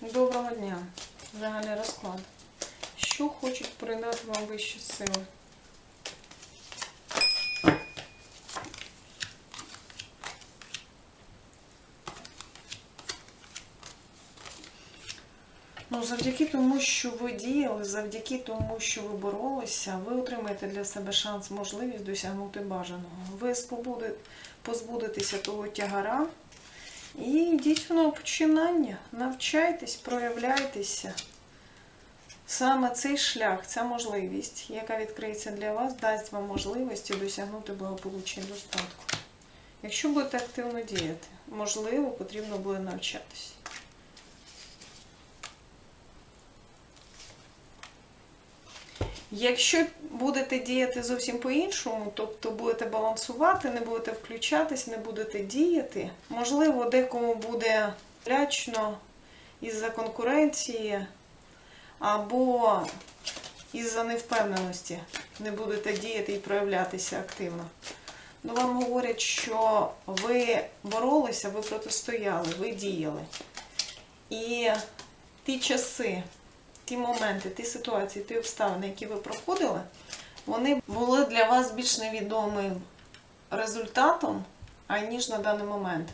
Доброго дня. Загальний розклад. Що хочуть передати вам вищі сили? Ну, завдяки тому, що ви діяли, завдяки тому, що ви боролися, ви отримаєте для себе шанс, можливість досягнути бажаного. Ви позбудетеся того тягара і йдіть в новопочинання. Навчайтесь, проявляйтеся. Саме цей шлях, ця можливість, яка відкриється для вас, дасть вам можливості досягнути благополуччя і достатку. Якщо будете активно діяти, можливо, потрібно буде навчатись. Якщо будете діяти зовсім по-іншому, тобто будете балансувати, не будете включатись, не будете діяти, можливо, декому буде лячно із-за конкуренції або із-за невпевненості не будете діяти і проявлятися активно. Ну, вам говорять, що ви боролися, ви протистояли, ви діяли. І ті часи, ті моменти, ті ситуації, ті обставини, які ви проходили, вони були для вас більш невідомим результатом, аніж на даний момент.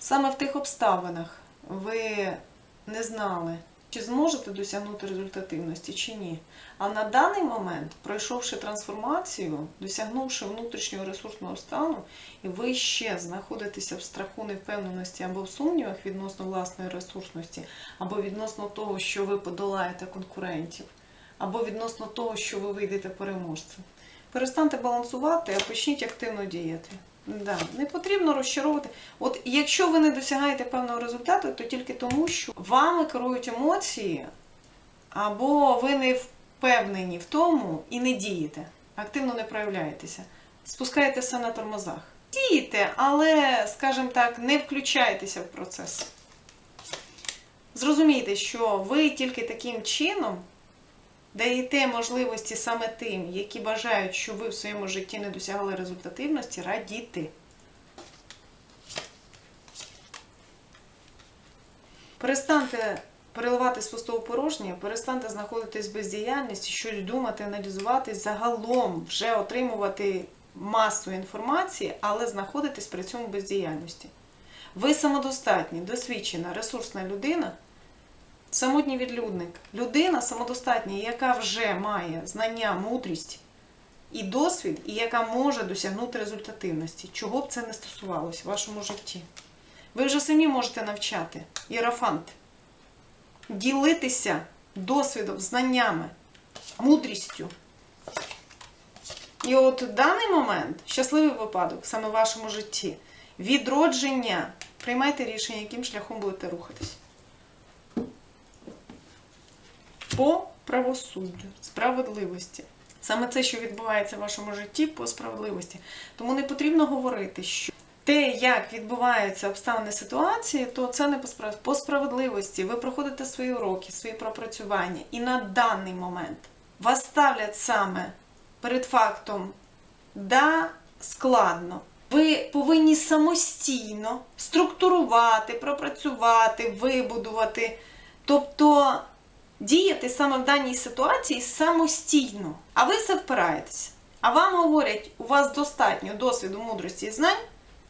Саме в тих обставинах ви не знали, чи зможете досягнути результативності, чи ні. А на даний момент, пройшовши трансформацію, досягнувши внутрішнього ресурсного стану, і ви ще знаходитеся в страху невпевненості або в сумнівах відносно власної ресурсності, або відносно того, що ви подолаєте конкурентів, або відносно того, що ви вийдете переможцем. Перестаньте балансувати, а почніть активно діяти. Да, не потрібно розчаровувати. От якщо ви не досягаєте певного результату, то тільки тому, що вами керують емоції, або ви не впевнені в тому і не дієте, активно не проявляєтеся, спускаєте все на тормозах. Дієте, але, скажімо так, не включаєтеся в процес. Зрозумійте, що ви тільки таким чином даєте можливості саме тим, які бажають, щоб ви в своєму житті не досягали результативності, радіти. Перестаньте переливати з пустого порожнє, перестаньте знаходитись в бездіяльності, щось думати, аналізувати, загалом вже отримувати масу інформації, але знаходитись при цьому бездіяльності. Ви самодостатні, досвідчена, ресурсна людина, самотній відлюдник, людина самодостатня, яка вже має знання, мудрість і досвід, і яка може досягнути результативності, чого б це не стосувалося в вашому житті. Ви вже самі можете навчати іерофант, ділитися досвідом, знаннями, мудрістю. І от в даний момент щасливий випадок саме в вашому житті. Відродження. Приймайте рішення, яким шляхом будете рухатись. По правосуддю, справедливості. Саме це, що відбувається в вашому житті по справедливості. Тому не потрібно говорити, що те, як відбуваються обставини ситуації, то це не по справ- по справедливості. Ви проходите свої уроки, свої пропрацювання, і на даний момент вас ставлять саме перед фактом да, складно. Ви повинні самостійно структурувати, пропрацювати, вибудувати, тобто діяти саме в даній ситуації самостійно. А ви все впираєтеся. А вам говорять, у вас достатньо досвіду, мудрості і знань,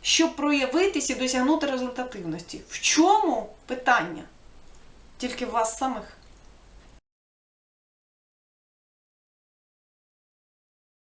щоб проявитись і досягнути результативності. В чому питання? Тільки в вас самих.